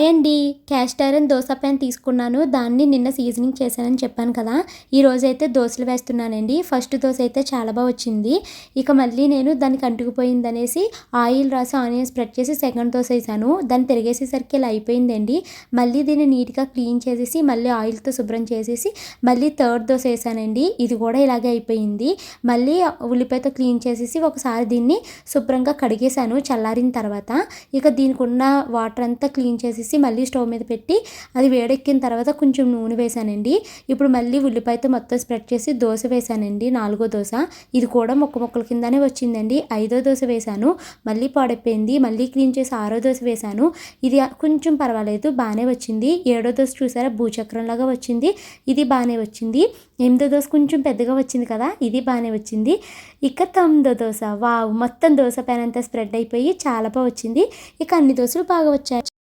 Hi అండి. Cast iron dosa pan తీసుకున్నాను. దాన్ని నిన్న సీజనింగ్ చేశానని చెప్పాను కదా. ఈరోజు అయితే దోశలు వేస్తున్నానండి. ఫస్ట్ దోశ అయితే చాలా బాగా వచ్చింది. ఇక మళ్ళీ నేను దానికి అంటుకుపోయింది అనేసి ఆయిల్ రాసి ఆనియన్ స్ప్రెడ్ చేసి సెకండ్ దోశ వేసాను. దాన్ని తిరిగేసేసరికి ఇలా అయిపోయిందండి. మళ్ళీ దీన్ని నీట్గా క్లీన్ చేసేసి మళ్ళీ ఆయిల్తో శుభ్రం చేసేసి మళ్ళీ థర్డ్ దోశ వేసానండి. ఇది కూడా ఇలాగే అయిపోయింది. మళ్ళీ ఉల్లిపాయతో క్లీన్ చేసేసి ఒకసారి దీన్ని శుభ్రంగా కడిగేశాను చల్లారిన తర్వాత. ఇక దీనికి ఉన్న వాటర్ అంతా క్లీన్ చేసేసి మళ్ళీ స్టవ్ మీద పెట్టి అది వేడెక్కిన తర్వాత కొంచెం నూనె వేశానండి ఇప్పుడు మళ్ళీ ఉల్లిపాయతో మొత్తం స్ప్రెడ్ చేసి దోశ వేశానండి నాలుగో దోశ. ఇది కూడా మొక్క మొక్కల కిందనే వచ్చిందండి. ఐదో దోశ వేసాను మళ్ళీ పాడైపోయింది. మళ్ళీ క్లీన్ చేసి ఆరో దోశ వేసాను. ఇది కొంచెం పర్వాలేదు బాగానే వచ్చింది. ఏడో దోశ చూసారా భూచక్రంలాగా వచ్చింది. ఇది బాగానే వచ్చింది. ఎనిమిదో దోశ కొంచెం పెద్దగా వచ్చింది కదా ఇది బాగానే వచ్చింది. ఇక తొమ్మిదో దోశ. వావ్! మొత్తం దోశ పైన అంతా స్ప్రెడ్ అయిపోయి చాలా బాగా వచ్చింది. ఇక అన్ని దోశలు బాగా వచ్చాయి.